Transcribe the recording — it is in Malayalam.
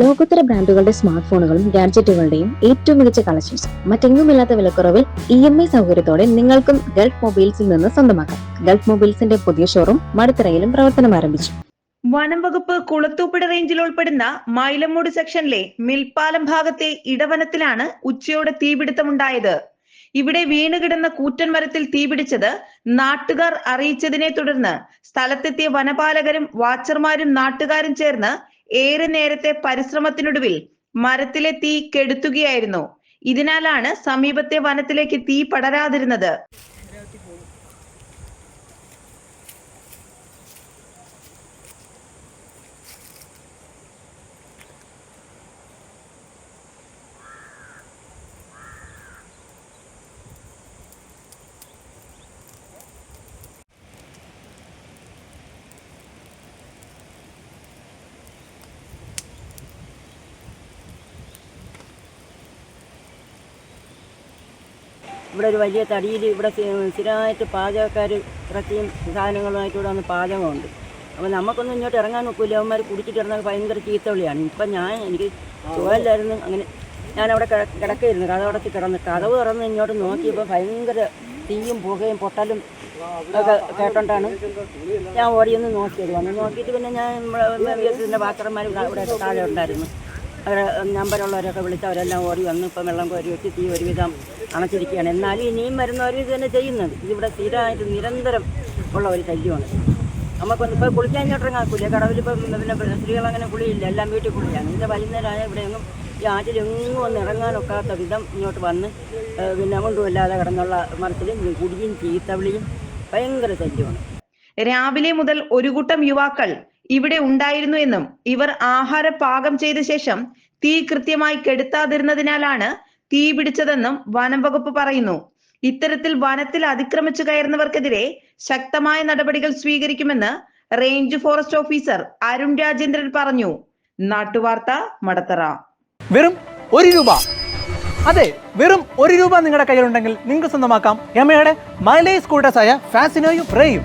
ലോകോത്തര ബ്രാൻഡുകളുടെ സ്മാർട്ട് ഫോണുകളും ഗാഡ്ജറ്റുകളുടെയും ഏറ്റവും മികച്ച കളക്ഷൻസ് മറ്റെങ്ങുമില്ലാത്ത വിലക്കുറവിൽ ഇ എം ഐ സൗകര്യത്തോടെ നിങ്ങൾക്കും ഗൾഫ് മൊബൈൽസിൽ നിന്ന് സ്വന്തമാക്കാം. ഗൾഫ് മൊബൈൽസിന്റെ പുതിയ ഷോറൂം മടുത്തറയിലും പ്രവർത്തനം ആരംഭിച്ചു. വനം വകുപ്പ് കുളത്തൂപ്പിട റേഞ്ചിൽ ഉൾപ്പെടുന്ന മൈലമൂട് സെക്ഷനിലെ മിൽപ്പാലം ഭാഗത്തെ ഇടവനത്തിലാണ് ഉച്ചയോടെ തീപിടുത്തമുണ്ടായത്. ഇവിടെ വീണുകിടന്ന കൂറ്റൻ മരത്തിൽ തീപിടിച്ചത് നാട്ടുകാർ അറിയിച്ചതിനെ തുടർന്ന് സ്ഥലത്തെത്തിയ വനപാലകരും വാച്ചർമാരും നാട്ടുകാരും ചേർന്ന് ഏറെ നേരത്തെ പരിശ്രമത്തിനൊടുവിൽ മരത്തിലെ തീ കെടുത്തുകയായിരുന്നു. ഇതിനാലാണ് സമീപത്തെ വനത്തിലേക്ക് തീ പടരാതിരുന്നത്. ഇവിടെ ഒരു വലിയ തടിയിൽ ഇവിടെ സ്ഥി- സ്ഥിരമായിട്ട് പാചകക്കാർ ഇറച്ചിയും സാധനങ്ങളുമായിട്ട് ഇവിടെ വന്ന് പാചകമുണ്ട് അപ്പോൾ നമുക്കൊന്നും ഇങ്ങോട്ട് ഇറങ്ങാൻ നോക്കില്ല അവന്മാർ കുടിച്ചിട്ട് ഇറങ്ങാൻ ഭയങ്കര ചീത്തവിളിയാണ് ഇപ്പം ഞാൻ എനിക്ക് സുഖമില്ലായിരുന്നു അങ്ങനെ അവിടെ കിട- കിടക്കായിരുന്നു കഥവടച്ച് കിടന്ന് കഥവ് തുറന്ന് ഇങ്ങോട്ട് നോക്കിയപ്പോൾ ഭയങ്കര തീയും പുകയും പൊട്ടലും ഒക്കെ കേട്ടോണ്ടാണ് ഞാൻ ഓടിയൊന്ന് നോക്കിയത് വന്ന് നോക്കിയിട്ട് പിന്നെ ഞാൻ വി ഇവിടെ താഴെ ഉണ്ടായിരുന്നു അവരെ നമ്പറുള്ളവരൊക്കെ വിളിച്ച് അവരെല്ലാം ഓടി വന്ന് ഇപ്പം വെള്ളം കോരി വെച്ച് തീ ഒരുവിധം അണച്ചിരിക്കുകയാണ്. എന്നാലും ഇനിയും വരുന്നവർ ഇത് തന്നെ ചെയ്യുന്നത്. ഇതിവിടെ സ്ഥിരമായിട്ട് നിരന്തരം ഉള്ള ഒരു ശല്യമാണ്. നമുക്കൊന്ന് ഇപ്പോൾ കുളിക്കാൻ ഇങ്ങോട്ട് ഇറങ്ങാക്കൂല. കടവിൽ ഇപ്പം പിന്നെ സ്ത്രീകൾ അങ്ങനെ കുളിയില്ല. എല്ലാം വീട്ടിൽ കുളിയാണ്. ഇതിന്റെ വൈകുന്നേരമായ ഇവിടെ ഈ ആറ്റിലെങ്ങും ഒന്ന് ഇറങ്ങാനൊക്കാത്ത വിധം ഇങ്ങോട്ട് വന്ന് പിന്നെ കൊണ്ടുമില്ലാതെ കിടന്നുള്ള മരത്തിലും കുടിയും ചീത്തവിളിയും ഭയങ്കര ശല്യമാണ്. രാവിലെ മുതൽ ഒരു കൂട്ടം യുവാക്കൾ ഇവിടെ ഉണ്ടായിരുന്നു എന്നും ഇവർ ആഹാര പാകം ചെയ്ത ശേഷം തീ കൃത്യമായി കെടുത്താതിരുന്നതിനാലാണ് തീ പിടിച്ചതെന്നും വനം വകുപ്പ് പറയുന്നു. ഇത്തരത്തിൽ വനത്തിൽ അതിക്രമിച്ചു കയറുന്നവർക്കെതിരെ ശക്തമായ നടപടികൾ സ്വീകരിക്കുമെന്ന് range forest officer Arun Rajendran പറഞ്ഞു. നാട്ടുവാർത്ത മടത്തറ. വെറും ഒരു രൂപ. അതെ വെറും ഒരു രൂപ നിങ്ങളുടെ കയ്യിലുണ്ടെങ്കിൽ നിങ്ങൾക്ക് സ്വന്തമാക്കാം. യമയുടെ മൈലേജ് സ്കൂട്ടേഴ്സായ ഫാസിനോയും റേയും